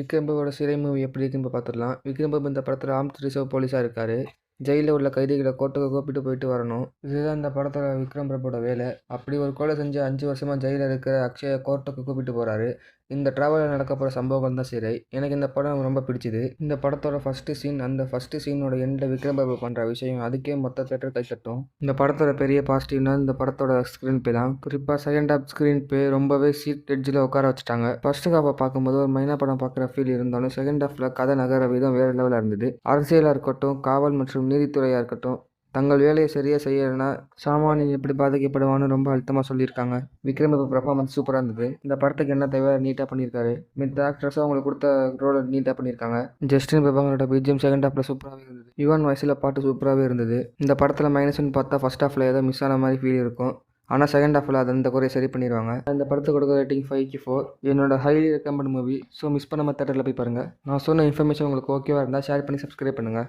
விக்ரம்போட சிறை மூவி எப்படி இருக்குன்னு இப்போ பார்த்துடலாம் விக்ரம் இந்த படத்தில் ஆம்த் ரிசர்வ் போலீஸாக இருக்கார். ஜெயிலில் உள்ள கைதிகளை கோர்ட்டுக்கு கூப்பிட்டு போயிட்டு வரணும். இதுதான் இந்த படத்தில் விக்ரம் பிரபோட வேலை. அப்படி ஒரு கொலை செஞ்சு அஞ்சு வருஷமாக ஜெயிலில் இருக்கிற அக்ஷய கோர்ட்டுக்கு கூப்பிட்டு போகிறாரு இந்த ட்ராவலில் நடக்கப்போகிற சம்பவங்கள் தான் சிறை. எனக்கு இந்த படம் ரொம்ப பிடிச்சிது. இந்த படத்தோட ஃபஸ்ட்டு சீன் அந்த ஃபஸ்ட்டு சீனோட எண்டில் விக்ரம் பாபு பண்ணுற விஷயம் அதுக்கே மொத்த தேட்டர் கை தட்டும். இந்த படத்தோட பெரிய பாசிட்டிவ்னா இந்த படத்தோட ஸ்க்ரீன் பே தான். குறிப்பாக செகண்ட் ஹாஃப் ஸ்க்ரீன் பே ரொம்பவே சீட் எட்ஜில் உட்கார வச்சுட்டாங்க. ஃபர்ஸ்ட் ஹாஃபை பார்க்கும்போது ஒரு மைனா படம் பார்க்குற ஃபீல் இருந்தாலும் செகண்ட் ஹாஃபில் கதை நகர விதம் வேறு லெவலில் இருந்தது. அரசியலாக இருக்கட்டும் காவல் மற்றும் நீதித்துறையாக இருக்கட்டும் தங்கள் வேலையை சரியாக செய்யலைன்னா சாமானியன் எப்படி பாதிக்கப்படுவான்னு ரொம்ப அழுத்தமாக சொல்லியிருக்காங்க. விக்ரம் இப்போ பர்ஃபார்மன்ஸ் சூப்பராக இருந்தது. இந்த படத்துக்கு என்ன தேவை நீட்டாக பண்ணியிருக்காரு. மித்த ஆக்ட்ரஸும் அவங்களுக்கு கொடுத்த ரோலை நீட்டாக பண்ணியிருக்காங்க. ஜஸ்டின் பிரபாகரோட பிஜிஎம் செகண்ட் ஹாஃபில் சூப்பராகவே இருந்தது. யுவன் வயசில் பாட்டு சூப்பராகவே இருந்தது. இந்த படத்தில் மைனஸ்னு பார்த்தா ஃபஸ்ட் ஹாஃபில் ஏதோ மிஸ் ஆன மாதிரி ஃபீல் இருக்கும். ஆனால் செகண்ட் ஹாஃபில் அது அந்த குறையை சரி பண்ணிடுவாங்க. இந்த படத்துக்கு கொடுக்குற ரேட்டிங் ஃபைவ்க்கு ஃபோர் என்னோட highly recommend movie so miss பண்ணாமல் தேட்டரில் போய் பாருங்கள் நான் சொன்ன இன்ஃபர்மேஷன் உங்களுக்கு ஓகேவாக இருந்தால் ஷேர் பண்ணி சப்ஸ்கிரைப் பண்ணுங்கள்